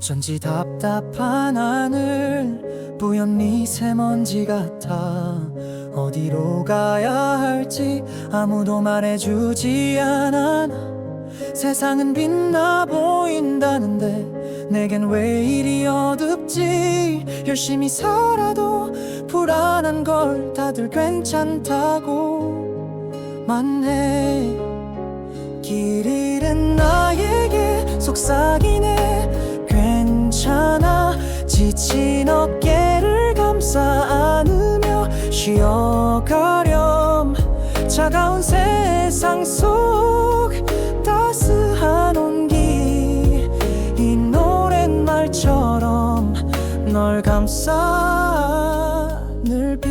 어쩐지 답답한 하늘 뿌연 미세먼지 같아. 어디로 가야 할지 아무도 말해주지 않아. 나 세상은 빛나 보인다는데 내겐 왜 이리 어둡지? 열심히 살아도 불안한 걸 다들 괜찮다고 만 해. 길 잃은 나에게 속삭이네 지친 어깨를 감싸 안으며 쉬어가렴. 차가운 세상 속 따스한 온기. 이 노랫말처럼 널 감싸 늘빛.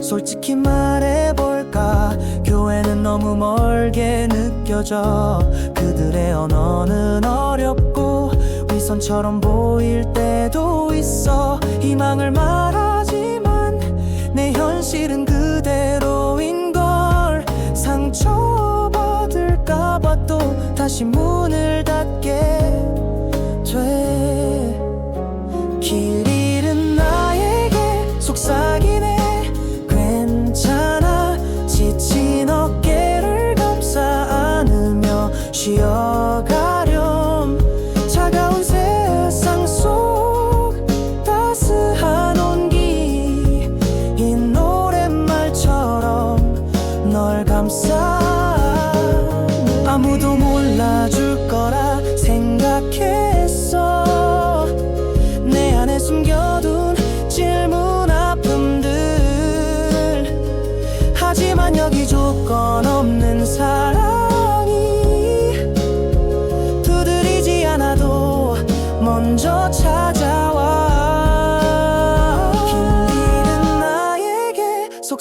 솔직히 말해볼까? 교회는 너무 멀게 느껴져 그들의 언어는 어렵고 위선처럼 보일 때도 있어. 희망을 말하지만 내 현실은 그대로인 걸 상처받을까봐 또 다시 문을 닫게 돼. 길잃 안으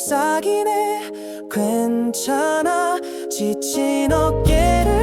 속삭이네. 괜찮아. 지친 어깨를